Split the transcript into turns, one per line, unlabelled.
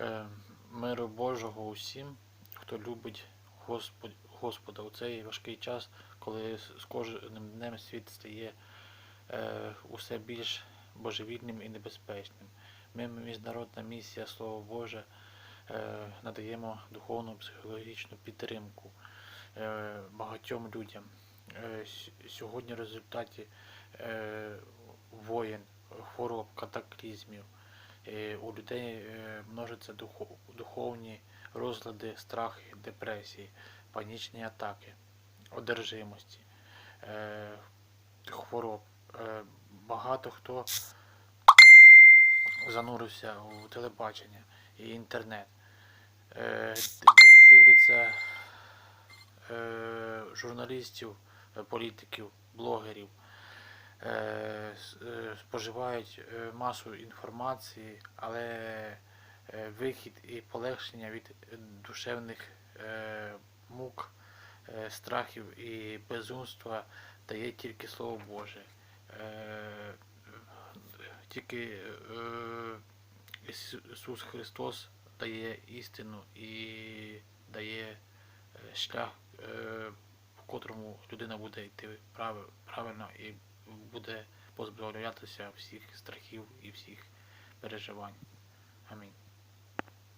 Е, Миру Божого усім, хто любить Господь, Господа у цей важкий час, коли з кожним днем світ стає е, усе більш божевільним і небезпечним. Ми, міжнародна місія Слово Боже, е, надаємо духовну психологічну підтримку е, багатьом людям. Е, Сьогодні в результаті е, воєн, хвороб, катаклізмів у людей е, множаться духовні розлади, страхи, депресії, панічні атаки, одержимості, е, хвороб. Е, Багато хто занурився у телебачення і інтернет. Е, Дивляться е, журналістів, е, політиків, блогерів, е, е, споживають е, масу інформації, але е, вихід і полегшення від е, душевних е, мук, е, страхів і безумства дає тільки Слово Боже. Е, Тільки е, Ісус Христос дає істину і дає е, шлях, е, по котрому людина буде йти правильно і буде позбавлятися всіх страхів і всіх переживань. Амінь.